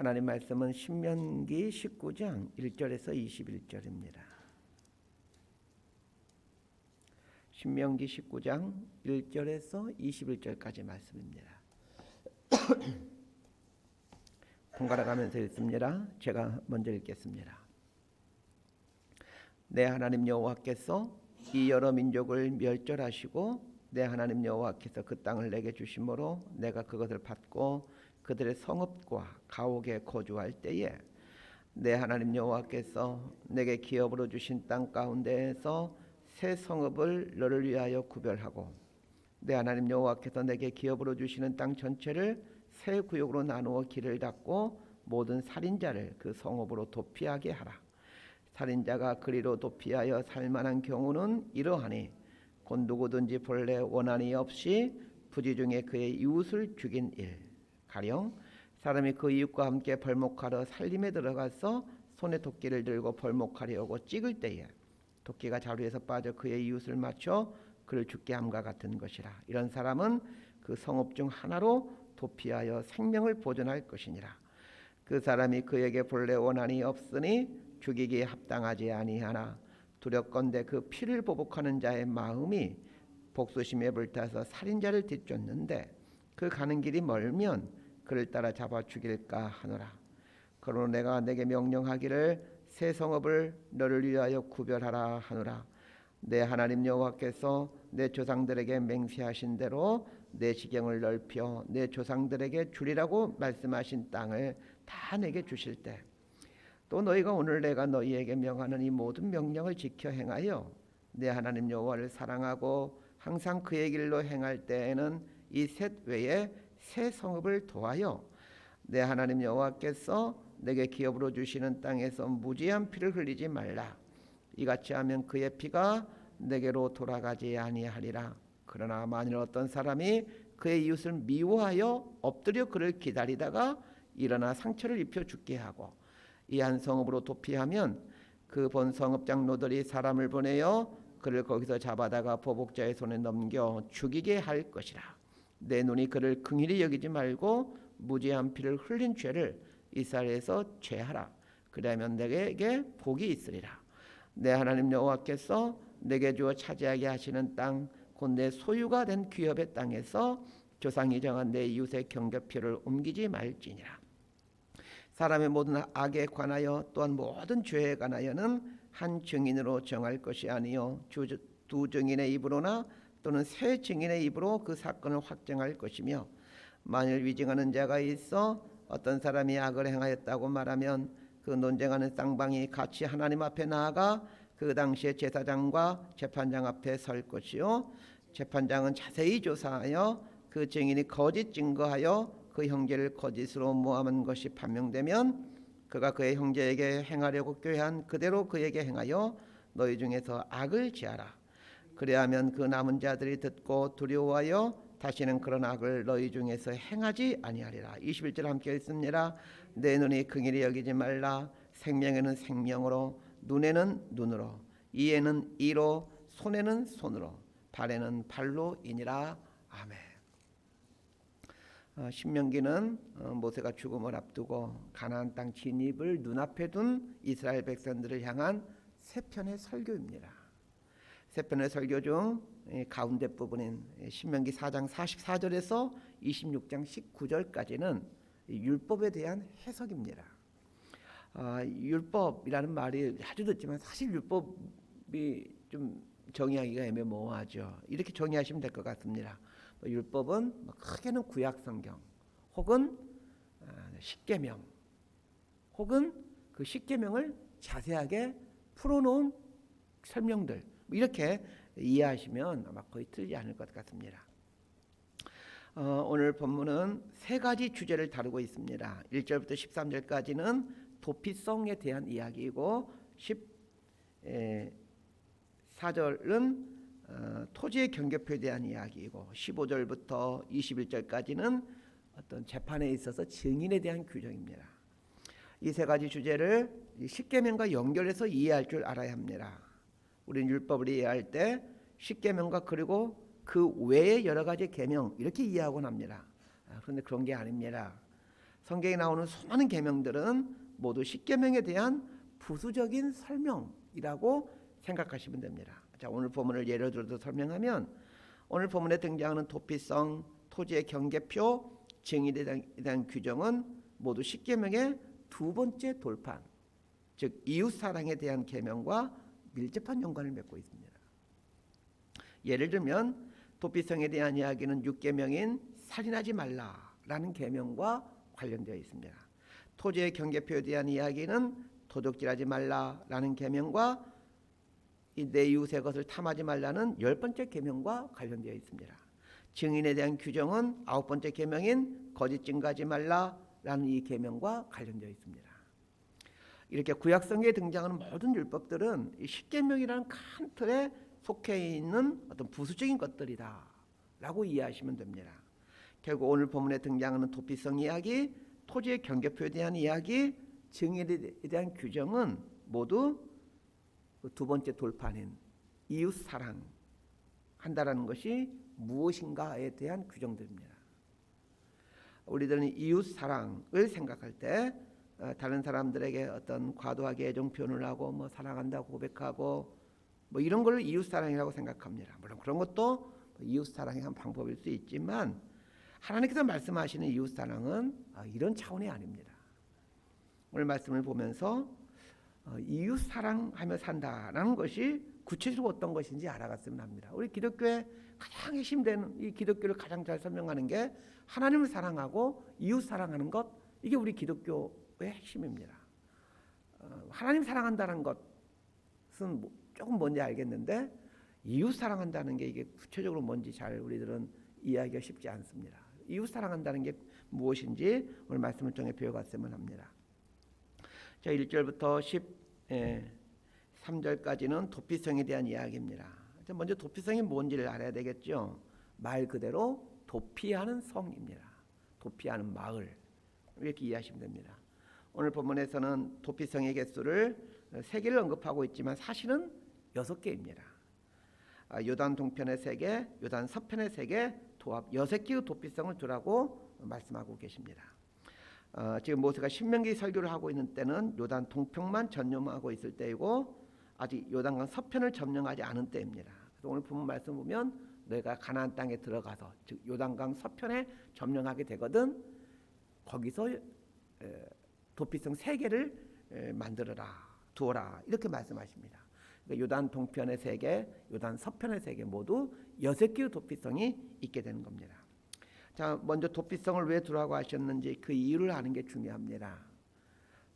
하나님 말씀은 신명기 19장 1절에서 21절입니다. 신명기 19장 1절에서 21절까지 말씀입니다. 번갈아 가면서 읽습니다. 제가 먼저 읽겠습니다. 내 하나님 여호와께서 이 여러 민족을 멸절하시고 내 하나님 여호와께서 그 땅을 내게 주심으로 내가 그것을 받고 그들의 성읍과 가옥에 거주할 때에 내 하나님 여호와께서 내게 기업으로 주신 땅 가운데에서 새 성읍을 너를 위하여 구별하고 내 하나님 여호와께서 내게 기업으로 주시는 땅 전체를 새 구역으로 나누어 길을 닫고 모든 살인자를 그 성읍으로 도피하게 하라. 살인자가 그리로 도피하여 살만한 경우는 이러하니 곧 누구든지 본래 원한이 없이 부지 중에 그의 이웃을 죽인 일 가령 사람이 그 이웃과 함께 벌목하러 살림에 들어가서 손에 도끼를 들고 벌목하려고 찍을 때에 도끼가 자루에서 빠져 그의 이웃을 맞춰 그를 죽게 함과 같은 것이라. 이런 사람은 그 성읍 중 하나로 도피하여 생명을 보존할 것이니라. 그 사람이 그에게 본래 원한이 없으니 죽이기에 합당하지 아니하나 두렵건대 그 피를 보복하는 자의 마음이 복수심에 불타서 살인자를 뒤쫓는데 그 가는 길이 멀면 그를 따라 잡아 죽일까 하노라. 그러나 내가 내게 명령하기를 새 성읍을 너를 위하여 구별하라 하노라. 내 하나님 여호와께서 내 조상들에게 맹세하신 대로 내 지경을 넓혀 내 조상들에게 주리라고 말씀하신 땅을 다 내게 주실 때 또 너희가 오늘 내가 너희에게 명하는 이 모든 명령을 지켜 행하여 내 하나님 여호와를 사랑하고 항상 그의 길로 행할 때에는 이 셋 외에 새 성읍을 도하여 내 하나님 여호와께서 내게 기업으로 주시는 땅에서 무지한 피를 흘리지 말라. 이같이 하면 그의 피가 내게로 돌아가지 아니하리라. 그러나 만일 어떤 사람이 그의 이웃을 미워하여 엎드려 그를 기다리다가 일어나 상처를 입혀 죽게 하고 이 한 성읍으로 도피하면 그 본 성읍 장로들이 사람을 보내어 그를 거기서 잡아다가 보복자의 손에 넘겨 죽이게 할 것이라 내 눈이 그를 긍휼히 여기지 말고 무지한 피를 흘린 죄를 이스라엘에서 죄하라. 그러면 내게 복이 있으리라. 내 하나님 여호와께서 내게 주어 차지하게 하시는 땅 곧 내 소유가 된 귀업의 땅에서 조상이 정한 내 이웃의 경계표를 옮기지 말지니라. 사람의 모든 악에 관하여 또한 모든 죄에 관하여는 한 증인으로 정할 것이 아니요. 주- 두 증인의 입으로나 또는 세 증인의 입으로 그 사건을 확정할 것이며 만일 위증하는 자가 있어 어떤 사람이 악을 행하였다고 말하면 그 논쟁하는 쌍방이 같이 하나님 앞에 나아가 그 당시에 제사장과 재판장 앞에 설 것이요. 재판장은 자세히 조사하여 그 증인이 거짓 증거하여 그 형제를 거짓으로 모함한 것이 판명되면 그가 그의 형제에게 행하려고 꾀한 그대로 그에게 행하여 너희 중에서 악을 지하라 그래야면 그 남은 자들이 듣고 두려워하여 다시는 그런 악을 너희 중에서 행하지 아니하리라. 21절 함께 읽습니다. 내 눈이 긍일히 여기지 말라. 생명에는 생명으로 눈에는 눈으로 이에는 이로 손에는 손으로 발에는 발로이니라. 아멘. 어, 신명기는 어, 모세가 죽음을 앞두고 가나안 땅 진입을 눈앞에 둔 이스라엘 백성들을 향한 세 편의 설교입니다. 세 편의 설교 중이 가운데 부분인 신명기 4장 44절에서 26장 19절까지는 율법에 대한 해석입니다. 아, 율법이라는 말이 아주 듣지만 사실 율법이 좀 정의하기가 애매모호하죠. 이렇게 정의하시면 될 것 같습니다. 뭐 율법은 뭐 크게는 구약 성경 혹은 아, 십계명 혹은 그 십계명을 자세하게 풀어놓은 설명들 뭐 이렇게 이해하시면 아마 거의 틀리지 않을 것 같습니다. 어, 오늘 본문은 세 가지 주제를 다루고 있습니다. 1절부터 13절까지는 도피성에 대한 이야기이고 14절은 어, 토지의 경계표에 대한 이야기이고 15절부터 21절까지는 어떤 재판에 있어서 증인에 대한 규정입니다. 이 세 가지 주제를 이 십계명과 연결해서 이해할 줄 알아야 합니다. 우리는 율법을 이해할 때 십계명과 그리고 그 외의 여러 가지 계명 이렇게 이해하곤 합니다. 아, 그런데 그런 게 아닙니다. 성경에 나오는 수많은 계명들은 모두 십계명에 대한 부수적인 설명이라고 생각하시면 됩니다. 자, 오늘 본문을 예를 들어 설명하면 오늘 본문에 등장하는 도피성, 토지의 경계표, 증인에 대한, 대한 규정은 모두 십계명의 두 번째 돌판, 즉 이웃 사랑에 대한 계명과 밀접한 연관을 맺고 있습니다. 예를 들면 도피성에 대한 이야기는 6계명인 살인하지 말라라는 계명과 관련되어 있습니다. 토지의 경계표에 대한 이야기는 도둑질하지 말라라는 계명과 내 이웃의 것을 탐하지 말라는 열 번째 계명과 관련되어 있습니다. 증인에 대한 규정은 아홉 번째 계명인 거짓 증가하지 말라라는 이 계명과 관련되어 있습니다. 이렇게 구약성에 등장하는 모든 율법들은 이 십계명이라는 큰 틀에 속해 있는 어떤 부수적인 것들이다라고 이해하시면 됩니다. 결국 오늘 본문에 등장하는 도피성 이야기, 토지의 경계표에 대한 이야기, 증인에 대한 규정은 모두 그 두 번째 돌판인 이웃 사랑 한다라는 것이 무엇인가에 대한 규정들입니다. 우리들은 이웃 사랑을 생각할 때 어, 다른 사람들에게 어떤 과도하게 애정 표현을 하고 뭐 사랑한다고 고백하고 뭐 이런 걸 이웃 사랑이라고 생각합니다. 물론 그런 것도 이웃 사랑의 한 방법일 수 있지만 하나님께서 말씀하시는 이웃 사랑은 아, 이런 차원이 아닙니다. 오늘 말씀을 보면서 어, 이웃 사랑하며 산다라는 것이 구체적으로 어떤 것인지 알아갔으면 합니다. 우리 기독교의 가장 핵심되는 이 기독교를 가장 잘 설명하는 게 하나님을 사랑하고 이웃 사랑하는 것 이게 우리 기독교 의 핵심입니다. 어, 하나님 사랑한다는 것은 뭐 조금 뭔지 알겠는데 이웃 사랑한다는 게 이게 구체적으로 뭔지 잘 우리들은 이해하기가 쉽지 않습니다. 이웃 사랑한다는 게 무엇인지 오늘 말씀을 통해 배워갔으면 합니다. 자, 1절부터 13절까지는 도피성에 대한 이야기입니다. 자, 먼저 도피성이 뭔지를 알아야 되겠죠. 말 그대로 도피하는 성입니다. 도피하는 마을. 이렇게 이해하시면 됩니다. 오늘 본문에서는 도피성의 개수를 세 개를 언급하고 있지만 사실은 여섯 개입니다. 아, 요단 동편의 세 개, 요단 서편의 세 개, 도합 여섯 개의 도피성을 두라고 말씀하고 계십니다. 어, 지금 모세가 신명기 설교를 하고 있는 때는 요단 동편만 전념하고 있을 때이고 아직 요단강 서편을 점령하지 않은 때입니다. 오늘 본문 말씀 보면 너희가 가나안 땅에 들어가서 즉 요단강 서편에 점령하게 되거든 거기서 에, 도피성 세 개를 에, 만들어라 두어라 이렇게 말씀하십니다. 그러니까 요단 동편의 세 개, 요단 서편의 세 개 모두 여섯 개의 도피성이 있게 되는 겁니다. 자, 먼저 도피성을 왜 두라고 하셨는지 그 이유를 아는 게 중요합니다.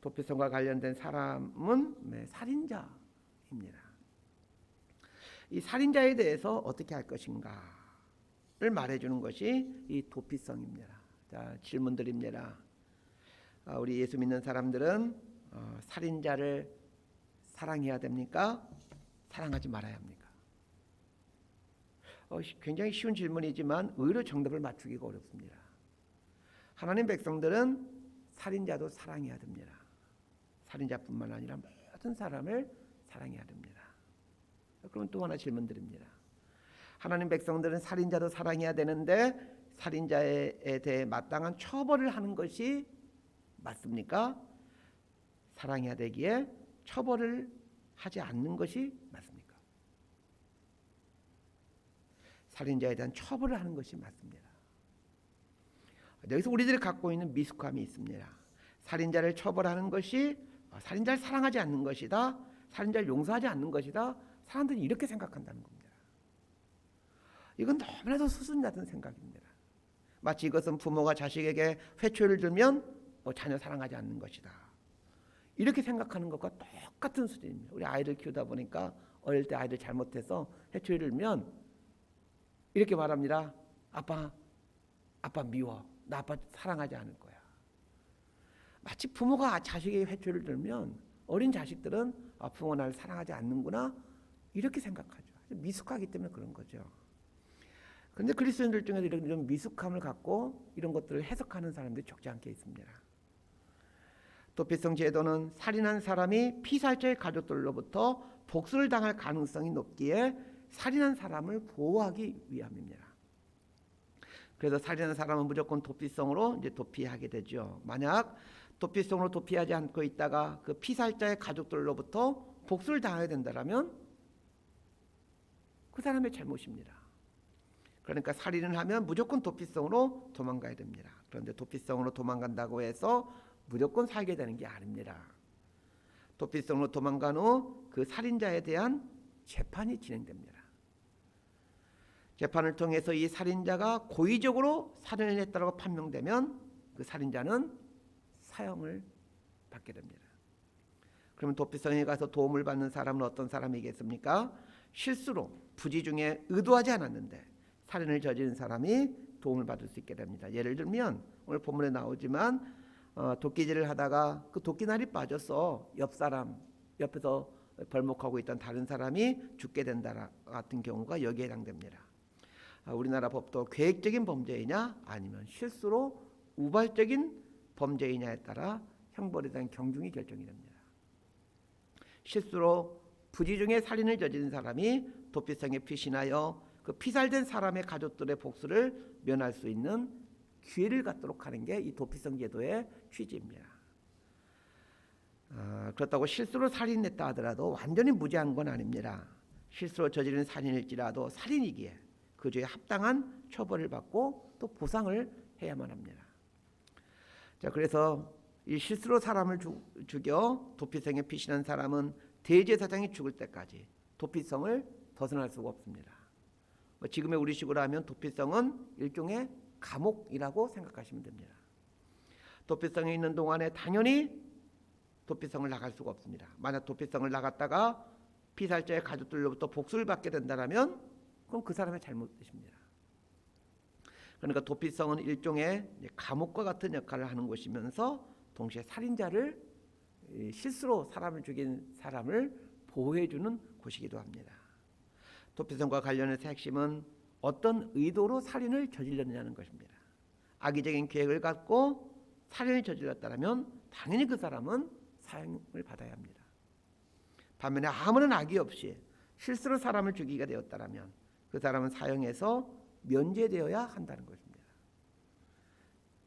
도피성과 관련된 사람은 네, 살인자입니다. 이 살인자에 대해서 어떻게 할 것인가를 말해주는 것이 이 도피성입니다. 자, 질문 드립니다. 아, 우리 예수 믿는 사람들은 어, 살인자를 사랑해야 됩니까? 사랑하지 말아야 합니까? 어, 굉장히 쉬운 질문이지만 의외로 정답을 맞추기가 어렵습니다. 하나님 백성들은 살인자도 사랑해야 됩니다. 살인자뿐만 아니라 모든 사람을 사랑해야 됩니다. 그럼 또 하나 질문 드립니다. 하나님 백성들은 살인자도 사랑해야 되는데 살인자에 대해 마땅한 처벌을 하는 것이 맞습니까? 사랑해야 되기에 처벌을 하지 않는 것이 맞습니까? 살인자에 대한 처벌을 하는 것이 맞습니다. 여기서 우리들이 갖고 있는 미숙함이 있습니다. 살인자를 처벌하는 것이 어, 살인자를 사랑하지 않는 것이다. 살인자를 용서하지 않는 것이다. 사람들이 이렇게 생각한다는 겁니다. 이건 너무나도 수준 낮은 생각입니다. 마치 이것은 부모가 자식에게 회초리를 들면 뭐 자녀 사랑하지 않는 것이다. 이렇게 생각하는 것과 똑같은 수준입니다. 우리 아이들 키우다 보니까 어릴 때 아이들 잘못해서 회초리를 들면 이렇게 말합니다. 아빠, 아빠 미워. 나 아빠 사랑하지 않을 거야. 마치 부모가 자식에게 회초리를 들면 어린 자식들은 아, 부모가 나를 사랑하지 않는구나 이렇게 생각하죠. 미숙하기 때문에 그런 거죠. 그런데 그리스도인들 이런, 이런 미숙함을 갖고 이런 것들을 해석하는 사람들이 적지 않게 있습니다. 도피성 제도는 살인한 사람이 피살자의 가족들로부터 복수를 당할 가능성이 높기에 살인한 사람을 보호하기 위함입니다. 그래서 살인하는 사람은 무조건 도피성으로 이제 도피하게 되죠. 만약 도피성으로 도피하지 않고 있다가 그 피살자의 가족들로부터 복수를 당하게 된다라면 그 사람의 잘못입니다. 그러니까 살인을 하면 무조건 도피성으로 도망가야 됩니다. 그런데 도피성으로 도망간다고 해서 무조건 살게 되는 게 아닙니다. 도피성으로 도망간 후 그 살인자에 대한 재판이 진행됩니다. 재판을 통해서 이 살인자가 고의적으로 살인을 했다고 판명되면 그 살인자는 사형을 받게 됩니다. 그러면 도피성에 가서 도움을 받는 사람은 어떤 사람이겠습니까? 실수로 부지 중에 의도하지 않았는데 살인을 저지른 사람이 도움을 받을 수 있게 됩니다. 예를 들면 오늘 본문에 나오지만 어, 도끼질을 하다가 그 도끼날이 빠져서 옆 사람 옆에서 벌목하고 있던 다른 사람이 죽게 된다 같은 경우가 여기에 해당됩니다. 아, 우리나라 법도 계획적인 범죄이냐 아니면 실수로 우발적인 범죄이냐에 따라 형벌에 대한 경중이 결정이 됩니다. 실수로 부지 중에 살인을 저지른 사람이 도피성에 피신하여 그 피살된 사람의 가족들의 복수를 면할 수 있는 기회를 갖도록 하는 게 이 도피성 제도의 취지입니다. 아, 그렇다고 실수로 살인했다 하더라도 완전히 무죄한 건 아닙니다. 실수로 저지른 살인일지라도 살인이기에 그 죄에 합당한 처벌을 받고 또 보상을 해야만 합니다. 자, 그래서 이 실수로 사람을 주, 죽여 도피성에 피신한 사람은 대제사장이 죽을 때까지 도피성을 벗어날 수가 없습니다. 뭐 지금의 우리식으로 하면 도피성은 일종의 감옥이라고 생각하시면 됩니다. 도피성에 있는 동안에 당연히 도피성을 나갈 수가 없습니다. 만약 도피성을 나갔다가 피살자의 가족들로부터 복수를 받게 된다면 그럼 그 사람의 잘못이십니다. 그러니까 도피성은 일종의 감옥과 같은 역할을 하는 곳이면서 동시에 살인자를 실수로 사람을 죽인 사람을 보호해주는 곳이기도 합니다. 도피성과 관련해서 핵심은 어떤 의도로 살인을 저질렀느냐는 것입니다. 악의적인 계획을 갖고 살인을 저질렀다면 당연히 그 사람은 사형을 받아야 합니다. 반면에 아무런 악의 없이 실수로 사람을 죽이게 되었다면 그 사람은 사형에서 면제되어야 한다는 것입니다.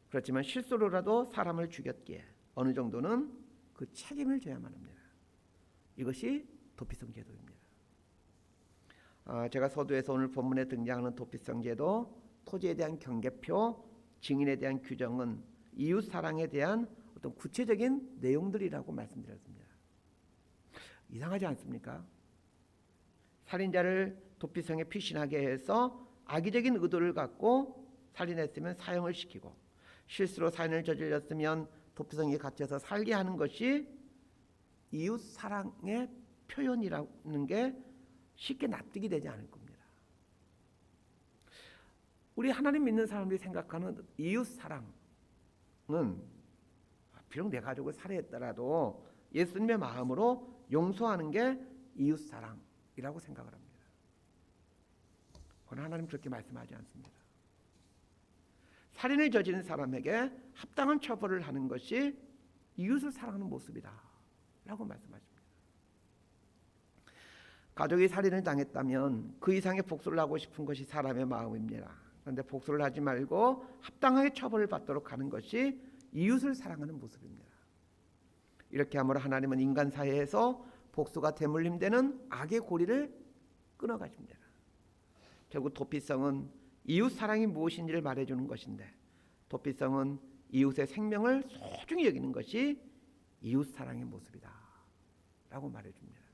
그렇지만 실수로라도 사람을 죽였기에 어느 정도는 그 책임을 져야만 합니다. 이것이 도피성 제도입니다. 아, 제가 서두에서 오늘 본문에 등장하는 도피성 제도, 토지에 대한 경계표, 증인에 대한 규정은 이웃 사랑에 대한 어떤 구체적인 내용들이라고 말씀드렸습니다. 이상하지 않습니까? 살인자를 도피성에 피신하게 해서 악의적인 의도를 갖고 살인했으면 사형을 시키고 실수로 살인을 저질렀으면 도피성에 갇혀서 살게 하는 것이 이웃 사랑의 표현이라는 게 쉽게 납득이 되지 않을 겁니다. 우리 하나님 믿는 사람들이 생각하는 이웃 사랑은 비록 내 가족을 살해했더라도 예수님의 마음으로 용서하는 게 이웃 사랑이라고 생각을 합니다. 그러나 하나님 그렇게 말씀하지 않습니다. 살인을 저지른 사람에게 합당한 처벌을 하는 것이 이웃을 사랑하는 모습이다라고 말씀하십니다. 가족이 살인을 당했다면 그 이상의 복수를 하고 싶은 것이 사람의 마음입니다. 그런데 복수를 하지 말고 합당하게 처벌을 받도록 하는 것이 이웃을 사랑하는 모습입니다. 이렇게 함으로 하나님은 인간 사회에서 복수가 대물림되는 악의 고리를 끊어가십니다. 결국 도피성은 이웃 사랑이 무엇인지를 말해주는 것인데 도피성은 이웃의 생명을 소중히 여기는 것이 이웃 사랑의 모습이다 라고 말해줍니다.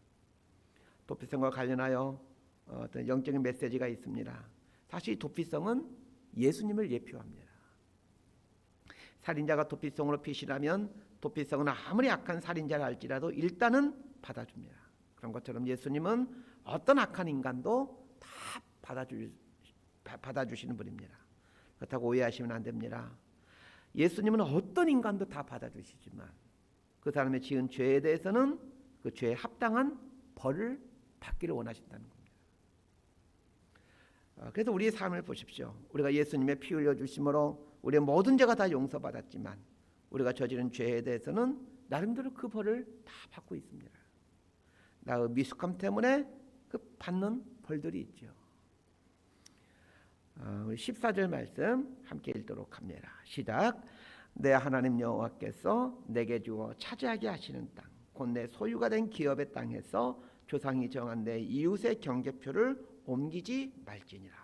도피성과 관련하여 어떤 영적인 메시지가 있습니다. 사실 도피성은 예수님을 예표합니다. 살인자가 도피성으로 피신하면 도피성은 아무리 악한 살인자를 알지라도 일단은 받아줍니다. 그런 것처럼 예수님은 어떤 악한 인간도 다 받아주, 받아주시는 분입니다. 그렇다고 오해하시면 안 됩니다. 예수님은 어떤 인간도 다 받아주시지만 그 사람의 지은 죄에 대해서는 그 죄에 합당한 벌을 받기를 원하신다는 겁니다. 아, 그래서 우리의 삶을 보십시오. 우리가 예수님의 피 흘려 주심으로 우리의 모든 죄가 다 용서받았지만 우리가 저지른 죄에 대해서는 나름대로 그 벌을 다 받고 있습니다. 나의 미숙함 때문에 그 받는 벌들이 있죠. 어, 우리 14절 말씀 함께 읽도록 합니다. 시작. 내 하나님 여호와께서 내게 주어 차지하게 하시는 땅, 곧 내 소유가 된 기업의 땅에서 조상이 정한 내 이웃의 경계표를 옮기지 말지니라.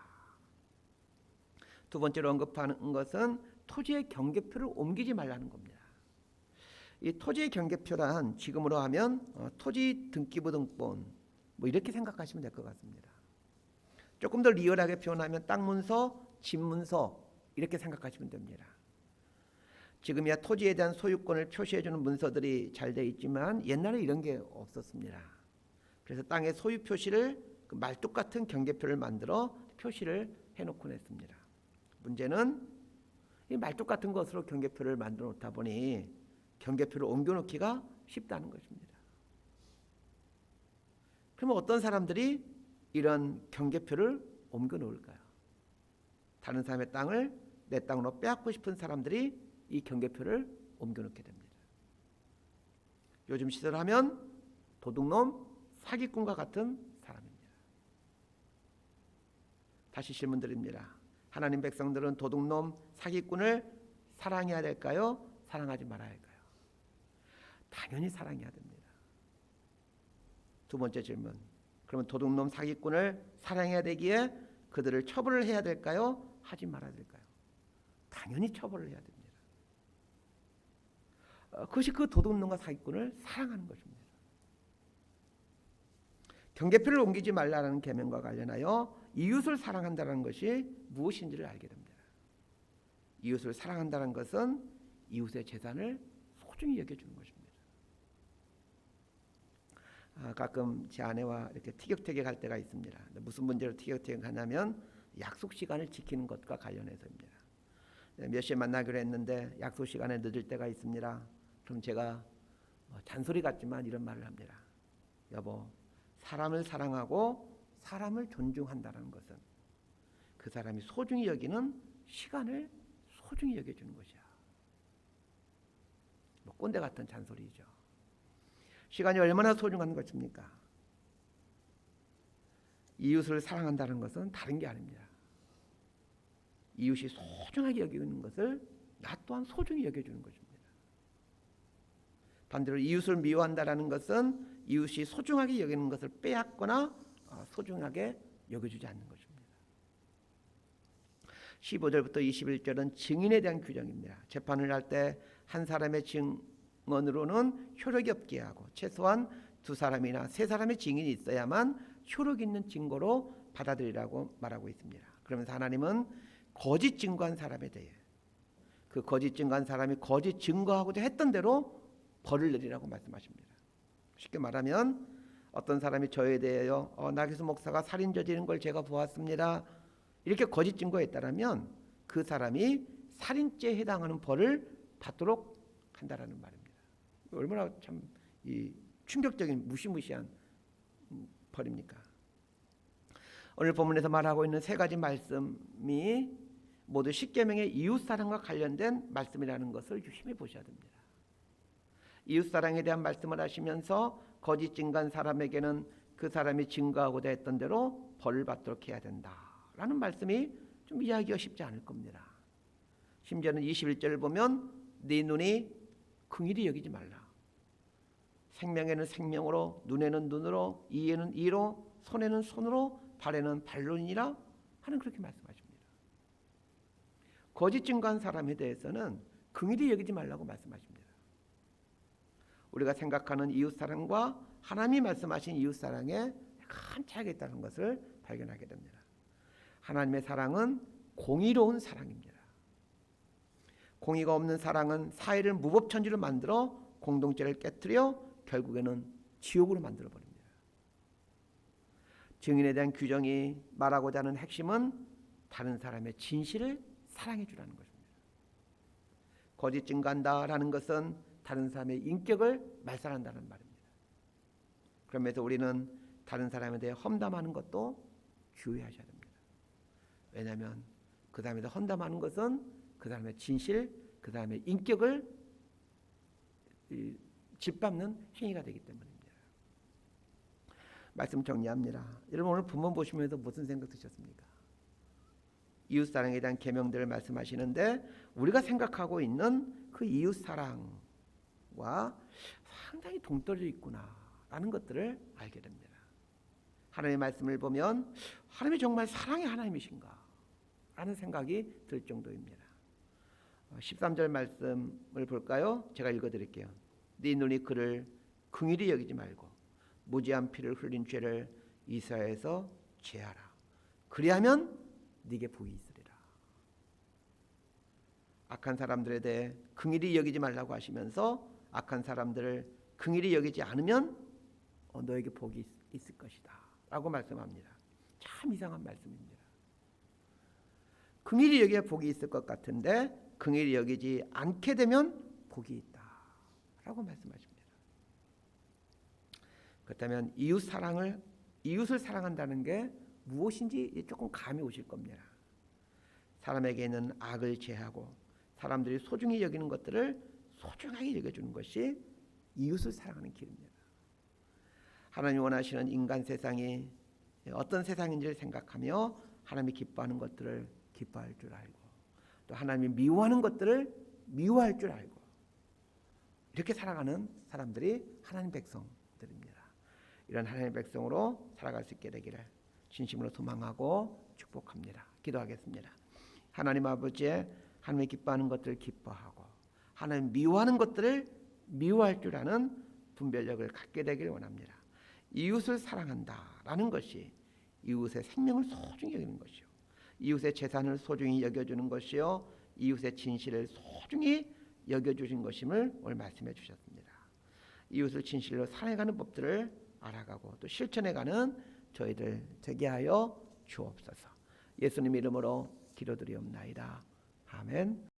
두 번째로 언급하는 것은 토지의 경계표를 옮기지 말라는 겁니다. 이 토지의 경계표란 지금으로 하면 어, 토지 등기부 등본 뭐 이렇게 생각하시면 될 것 같습니다. 조금 더 리얼하게 표현하면 땅 문서, 집 문서 이렇게 생각하시면 됩니다. 지금이야 토지에 대한 소유권을 표시해주는 문서들이 잘 돼 있지만 옛날에 이런 게 없었습니다. 그래서 땅의 소유 표시를 그 말뚝 같은 경계표를 만들어 표시를 해놓곤 했습니다. 문제는 이 말뚝 같은 것으로 경계표를 만들어 놓다 보니 경계표를 옮겨놓기가 쉽다는 것입니다. 그러면 어떤 사람들이 이런 경계표를 옮겨 놓을까요? 다른 사람의 땅을 내 땅으로 빼앗고 싶은 사람들이 이 경계표를 옮겨 놓게 됩니다. 요즘 시설하면 도둑놈, 사기꾼과 같은 사람입니다. 다시 질문 드립니다. 하나님 백성들은 도둑놈, 사기꾼을 사랑해야 될까요? 사랑하지 말아야 할까요? 당연히 사랑해야 됩니다. 두 번째 질문. 그러면 도둑놈 사기꾼을 사랑해야 되기에 그들을 처벌을 해야 될까요? 하지 말아야 될까요? 당연히 처벌을 해야 됩니다. 어, 그것이 그 도둑놈과 사기꾼을 사랑하는 것입니다. 경계표를 옮기지 말라는 계명과 관련하여 이웃을 사랑한다는 것이 무엇인지를 알게 됩니다. 이웃을 사랑한다는 것은 이웃의 재산을 소중히 여겨주는 것입니다. 아, 가끔 제 아내와 이렇게 티격태격 할 때가 있습니다. 무슨 문제로 티격태격 하냐면 약속 시간을 지키는 것과 관련해서입니다. 네, 몇 시에 만나기로 했는데 약속 시간에 늦을 때가 있습니다. 그럼 제가 뭐 잔소리 같지만 이런 말을 합니다. 여보, 사람을 사랑하고 사람을 존중한다는 것은 그 사람이 소중히 여기는 시간을 소중히 여겨주는 것이야. 뭐 꼰대 같은 잔소리죠. 시간이 얼마나 소중한 것입니까? 이웃을 사랑한다는 것은 다른 게 아닙니다. 이웃이 소중하게 여기는 것을 나 또한 소중히 여겨주는 것입니다. 반대로 이웃을 미워한다라는 것은 이웃이 소중하게 여기는 것을 빼앗거나 어, 소중하게 여겨주지 않는 것입니다. 15절부터 21절은 증인에 대한 규정입니다. 재판을 할 때 한 사람의 증언으로는 효력이 없게 하고 최소한 두 사람이나 세 사람의 증인이 있어야만 효력 있는 증거로 받아들이라고 말하고 있습니다. 그러면서 하나님은 거짓 증거한 사람에 대해 그 거짓 증거한 사람이 거짓 증거하고자 했던 대로 벌을 내리라고 말씀하십니다. 쉽게 말하면 어떤 사람이 저에 대하여 어, 나기수 목사가 살인 저지른 걸 제가 보았습니다. 이렇게 거짓 증거했다라면 그 사람이 살인죄에 해당하는 벌을 받도록 한다라는 말입니다. 얼마나 참 이 충격적인 무시무시한 벌입니까? 오늘 본문에서 말하고 있는 세 가지 말씀이 모두 십계명의 이웃 사랑과 관련된 말씀이라는 것을 유심히 보셔야 됩니다. 이웃 사랑에 대한 말씀을 하시면서 거짓 증거한 사람에게는 그 사람이 증거하고자 했던 대로 벌을 받도록 해야 된다라는 말씀이 좀 이해하기가 쉽지 않을 겁니다. 심지어는 21절을 보면 네 눈이 긍일이 여기지 말라. 생명에는 생명으로, 눈에는 눈으로, 이에는 이로, 손에는 손으로, 발에는 발론이라 하는 그렇게 말씀하십니다. 거짓 증거한 사람에 대해서는 긍일이 여기지 말라고 말씀하십니다. 우리가 생각하는 이웃 사랑과 하나님이 말씀하신 이웃 사랑에 큰 차이가 있다는 것을 발견하게 됩니다. 하나님의 사랑은 공의로운 사랑입니다. 공의가 없는 사랑은 사회를 무법천지로 만들어 공동체를 깨뜨려 결국에는 지옥으로 만들어 버립니다. 증인에 대한 규정이 말하고자 하는 핵심은 다른 사람의 진실을 사랑해 주라는 것입니다. 거짓 증거한다라는 것은 다른 사람의 인격을 말살한다는 말입니다. 그러면서 우리는 다른 사람에 대해 험담하는 것도 주의하셔야 됩니다. 왜냐하면 그 사람에 대해 험담하는 것은 그 사람의 진실, 그 사람의 인격을 짓밟는 행위가 되기 때문입니다. 말씀 정리합니다. 여러분 오늘 본문 보시면서 무슨 생각 드셨습니까? 이웃 사랑에 대한 계명들을 말씀하시는데 우리가 생각하고 있는 그 이웃 사랑 과 상당히 동떨어져 있구나라는 것들을 알게 됩니다. 하나님의 말씀을 보면 하나님이 정말 사랑의 하나님이신가? 라는 생각이 들 정도입니다. 13절 말씀을 볼까요? 제가 읽어 드릴게요. 네 눈이 그를 긍휼히 여기지 말고 무지한 피를 흘린 죄를 이스라엘에서 제하라. 그리하면 네게 복이 있으리라. 악한 사람들에 대해 긍휼히 여기지 말라고 하시면서 악한 사람들을 긍휼히 여기지 않으면 어, 너에게 복이 있, 있을 것이다. 라고 말씀합니다. 참 이상한 말씀입니다. 긍휼히 여기야 복이 있을 것 같은데 긍휼히 여기지 않게 되면 복이 있다 라고 말씀하십니다. 그렇다면 이웃 사랑을 이웃을 사랑한다는 게 무엇인지 조금 감이 오실 겁니다. 사람에게 있는 악을 제하고 사람들이 소중히 여기는 것들을 소중하게 여겨주는 것이 이웃을 사랑하는 길입니다. 하나님 원하시는 인간 세상이 어떤 세상인지를 생각하며 하나님이 기뻐하는 것들을 기뻐할 줄 알고 또 하나님이 미워하는 것들을 미워할 줄 알고 이렇게 살아가는 사람들이 하나님 백성들입니다. 이런 하나님 백성으로 살아갈 수 있게 되기를 진심으로 소망하고 축복합니다. 기도하겠습니다. 하나님 아버지의 하나님이 기뻐하는 것들을 기뻐하고 하나님 미워하는 것들을 미워할 줄 아는 분별력을 갖게 되기를 원합니다. 이웃을 사랑한다라는 것이 이웃의 생명을 소중히 여기는 것이요. 이웃의 재산을 소중히 여겨주는 것이요. 이웃의 진실을 소중히 여겨주신 것임을 오늘 말씀해 주셨습니다. 이웃을 진실로 사랑해가는 법들을 알아가고 또 실천해가는 저희들 되게 하여 주옵소서. 예수님 이름으로 기도드리옵나이다. 아멘.